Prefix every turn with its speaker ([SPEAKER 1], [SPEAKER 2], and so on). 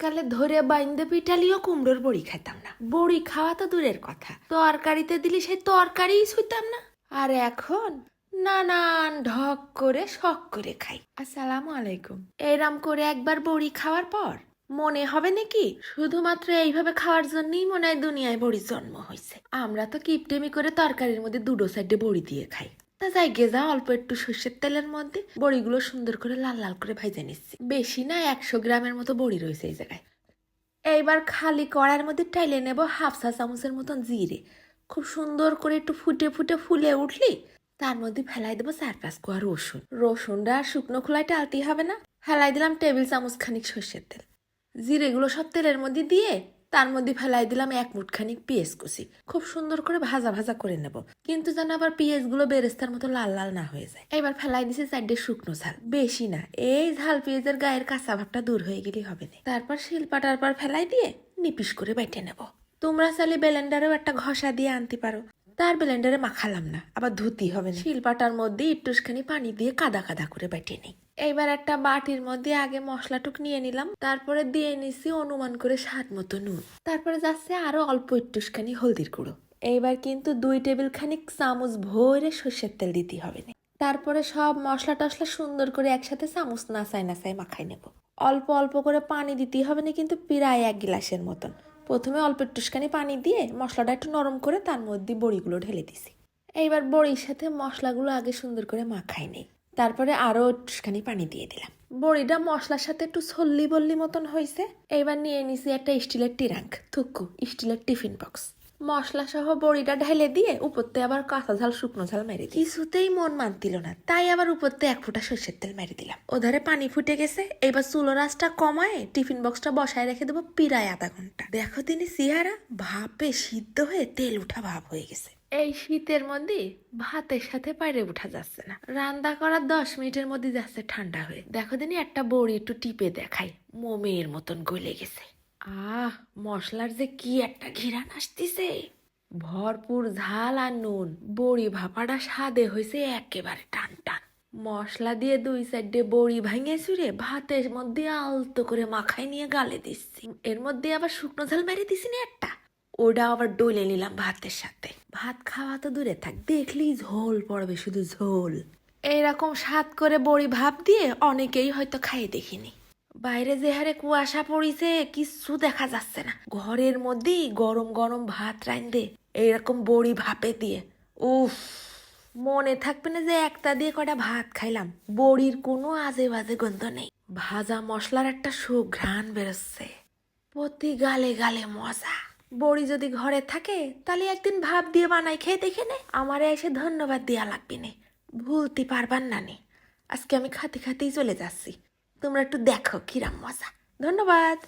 [SPEAKER 1] এককালে ধরে বাইন্দে পিটালিও কুমড়োর বড়ি খাইতাম না। বড়ি খাওয়া তো দূরের কথা। তরকারিতে দিলি সেই তরকারিই ছুইতাম না। আর এখন নানান ঢক করে, শখ করে খাই। আসসালামু আলাইকুম। এরাম করে একবার বড়ি খাওয়ার পর মনে হবে নাকি শুধুমাত্র এইভাবে খাওয়ার জন্যই মনে হয় দুনিয়ায় বড়ির জন্ম হয়েছে আমরা তো কিপটেমি করে তরকারির মধ্যে দুটো সাইডে বড়ি দিয়ে খাই। তা যাই গে যা অল্প একটু সর্ষের তেলের মধ্যে বড়িগুলো সুন্দর করে লাল লাল করে ভাইজে নিচ্ছি। বেশি না, একশো গ্রামের মতো বড়ি রয়েছে এই জায়গায়। এইবার খালি কড়ার মধ্যে টাইলে নেব হাফ চা চামচের মতন জিরে। খুব সুন্দর করে একটু ফুটে ফুটে ফুলে উঠলি তার মধ্যে ফেলাই দেবো চার পাঁচ কোয়া রসুন। রসুনটা আর শুকনো খোলায় টালতেই হবে না। ফেলাই দিলাম টেবিল চামচ খানিক সর্ষের তেল। জিরেগুলো সব তেলের মধ্যে দিয়ে তার মধ্যে ফেলাই দিলাম এক মুঠখানি পেঁয়াজ কুচি। খুব সুন্দর করে ভাজা ভাজা করে নেব। কিন্তু যেন আবার পেঁয়াজগুলো বেরেস্তার মতো লাল লাল না হয়ে যায়। এবার ফেলাই দিছি চারটে শুকনো ঝাল। বেশি না, এই ঝাল পেঁয়াজের গায়ের কাঁচা ভাবটা দূর হয়ে গেলেই হবে না। তারপর শিলপাটার পর ফেলাই দিয়ে নিপিস করে বেটে নেব। তোমরা চাইলে ব্লেন্ডারেও একটা ঘষা দিয়ে আনতে পারো। তার ব্লেন্ডারে মাখালাম না, আবার ধুতি হবে না। শিলপাটার মধ্যে একটুখানি পানি দিয়ে কাদা কাদা করে বেটে নিই। এইবার একটা বাটির মধ্যে আগে মশলাটুক নিয়ে নিলাম, তারপরে দিয়ে নিছি অনুমান করে স্বাদ মতো নুন। তারপরে যাচ্ছে আরও অল্প একটুখানি হলদির গুঁড়ো। এইবার কিন্তু দুই টেবিল খানিক চামচ ভরে সর্ষের তেল দিতে হবে। না তারপরে সব মশলা টশলা সুন্দর করে একসাথে চামচ নাচাই নাচাই মাখাই নেব। অল্প অল্প করে পানি দিতে হবে না, কিন্তু প্রায় এক গিলাসের মতন। প্রথমে অল্প একটুখানি পানি দিয়ে মশলাটা একটু নরম করে তার মধ্যে বড়িগুলো ঢেলে দিছি। এইবার বড়ির সাথে মশলাগুলো আগে সুন্দর করে মাখাই নেই। তারপরে আরও একটুখানি পানি দিয়ে দিলাম। বড়িটা মশলার সাথে একটু ছল্লি বল্লি মতন হয়েছে এবার নিয়ে নিছি একটা স্টিলের টিরাঙ্ক, থুকু, স্টিলের টিফিন বক্স। মশলা সহ বড়িটা ঢেলে দিয়ে উপরতে আবার কাঁচা ঝাল, শুকনো ঝাল মেরে দিই কিছুতেই মন মানতিল না, তাই আবার উপরতে এক ফোঁটা সর্ষের তেল মেরে দিলাম। ওধারে পানি ফুটে গেছে এবার চুলো রাসটা কমায় টিফিন বক্সটা বসায় রেখে দেবো প্রায় আধা ঘণ্টা। দেখো তিনি সিহারা ভাপে সিদ্ধ হয়ে তেল উঠা ভাব হয়ে গেছে। এই শীতের মধ্যে ভাতের সাথে বাইরে উঠা যাচ্ছে না। রান্না করার দশ মিনিটের মধ্যে যাচ্ছে ঠান্ডা হয়ে। দেখো দিনই একটা বড়ি একটু টিপে দেখাই। মোমের মতন গলে গেছে। আহ, মশলার যে কি একটা ঘিরান আসতিছে। ভরপুর ঝাল আর নুন। বড়ি ভাপাটা স্বাদে হয়েছে একেবারে টান টান। মশলা দিয়ে দুই সাইডে বড়ি ভাঙে চুরে ভাতের মধ্যে আলতো করে মাখাই নিয়ে গালে দিচ্ছি। এর মধ্যে আবার শুকনো ঝাল মেরে দিছি না একটা? ওটা আবার ডলে নিলাম ভাতের সাথে। ভাত খাওয়া তো দূরে থাক দেখলি ঝোল, পড়বে শুধু ঝোল। এইরকম স্বাদ করে বড়ি ভাপ দিয়ে অনেকেই হয়তো খাইয়ে দেখিনি। বাইরে যে হারে কুয়াশা পড়িছে, কিচ্ছু দেখা যাচ্ছে না। ঘরের মধ্যেই গরম গরম ভাত রান্ধে এইরকম বড়ি ভাপে দিয়ে। উফ, মনে থাকবে না যে একটা দিয়ে কটা ভাত খাইলাম। বড়ির কোনো আজে বাজে গন্ধ নেই। ভাজা মশলার একটা সুঘ্রাণ বেরোচ্ছে। প্রতি গালে গালে মজা। বড়ি যদি ঘরে থাকে, তাহলে একদিন ভাব দিয়ে বানাই খেয়ে দেখে নে। আমারে এসে ধন্যবাদ দেওয়া লাগবে নে। ভুলতে পারবার না নে। আজকে আমি খাতে খাতেই চলে যাচ্ছি। তোমরা একটু দেখো কিরাম মজা। ধন্যবাদ।